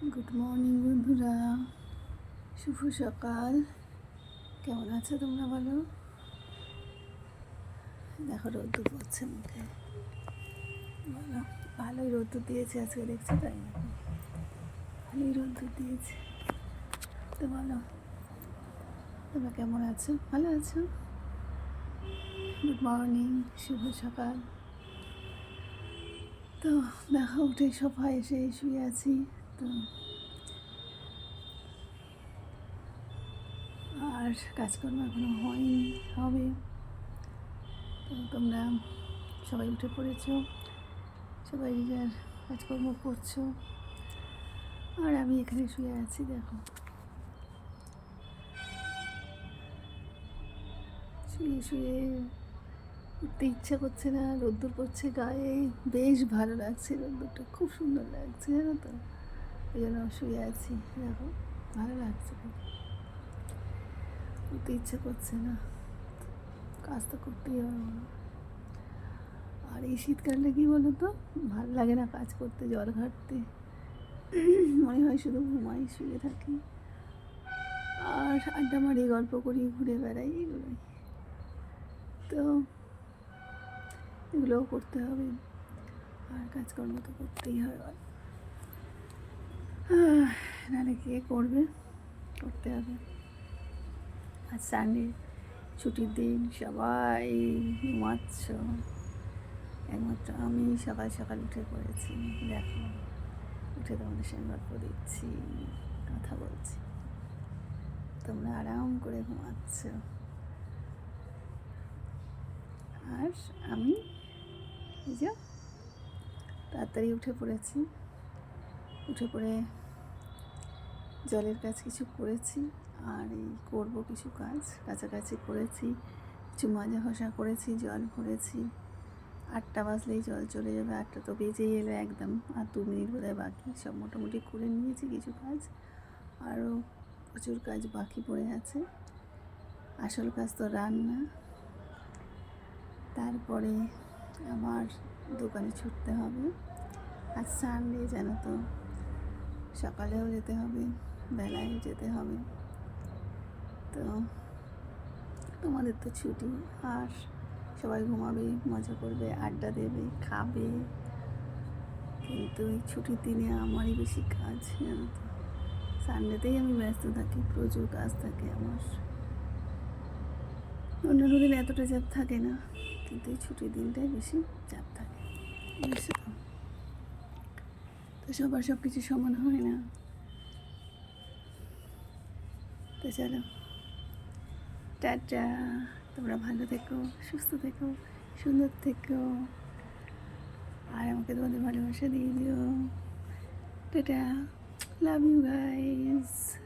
Good morning বন্ধুরা। শুভ সকাল। কেমন আছো তোমরা বলো? দেখো, রোদ্দুর পড়ছে মুখে। বলো, ভালোই রোদ্দুর দিয়েছে আজকে, দেখছ তাই ভালোই রোদ্দুর দিয়েছে। তো বলো, তোমরা কেমন আছো? ভালো আছো? গুড মর্নিং শুভ সকাল। তো দেখো, উঠে সোফায় এসে শুয়ে আছি। আর কাজকর্ম এখনও হয়নি, হবে। তোমরা সবাই উঠে পড়েছো, সবাই নিজের কাজকর্ম করছ। আর আমি এখানে শুয়ে আছি, দেখো। শুয়ে শুয়ে উঠতে ইচ্ছা করছে না, রোদ্দুর পড়ছে গায়ে, বেশ ভালো লাগছে রোদ্দুরটা, খুব সুন্দর লাগছে, জানো তো? ওই জন্য শুয়ে আছি, দেখো, ভালো লাগছে উঠতে ইচ্ছে করছে না। কাজ তো করতেই হবে। আর এই শীতকালটা কী বলো তো ভালো লাগে না কাজ করতে, জল ঘাটতে। মনে হয় শুধু ঘুমাই, শুয়ে থাকি। আর আড্ডা মারি, গল্প করি, ঘুরে বেড়াই, এগুলোই। তো এগুলোও করতে হবে। আর কাজকর্ম তো করতেই হয়। নাহলে কে করবে? করতে হবে। আজ সানডে ছুটির দিন, সবাই ঘুমাচ্ছ। একমাত্র আমি সকাল সকাল উঠে পড়েছি। দেখো, উঠে তোমাদের সঙ্গে গল্প দিচ্ছি, কথা বলছি। তোমরা আরাম করে ঘুমাচ্ছ। আর আমি এই যে তাড়াতাড়ি উঠে পড়েছি। উঠে পড়ে জলের কাজ কিছু করেছি আর এই করব কিছু কাজ। কাছাকাছি করেছি, কিছু মাজা ঘষা করেছি, জল ভরেছি। আটটা বাজলেই জল চলে যাবে, আটটা তো বেজেই এলো একদম। আর দু মিনিট বোধহয় বাকি, সব মোটামুটি করে নিয়েছি কিছু কাজ। আরও প্রচুর কাজ বাকি পড়ে আছে। আসল কাজ তো রান্না। তারপরে আমার দোকানে ছুটতে হবে। আর সানডে জানো তো, সকালেও যেতে হবে। বেলায় যেতে হবে। তো তোমাদের তো ছুটি, আর সবাই ঘুমাবে, মজা করবে, আড্ডা দেবে, খাবে। কিন্তু এই ছুটির দিনে আমারই বেশি কাজ, জানো তো। সানডেতেই আমি ব্যস্ত থাকি, প্রচুর কাজ থাকে আমার। অন্যান্য দিন এতটা চাপ থাকে না, কিন্তু এই ছুটির দিনটাই বেশি চাপ থাকে? তো সবার সব কিছু সমান হয় না। তো চলো। টাটা। তোমরা ভালো থেকো, সুস্থ থেকো, সুন্দর থেকো। আর আমাকে তোমাদের ভালোবাসা দিয়ে দিও। টাটা। Love you guys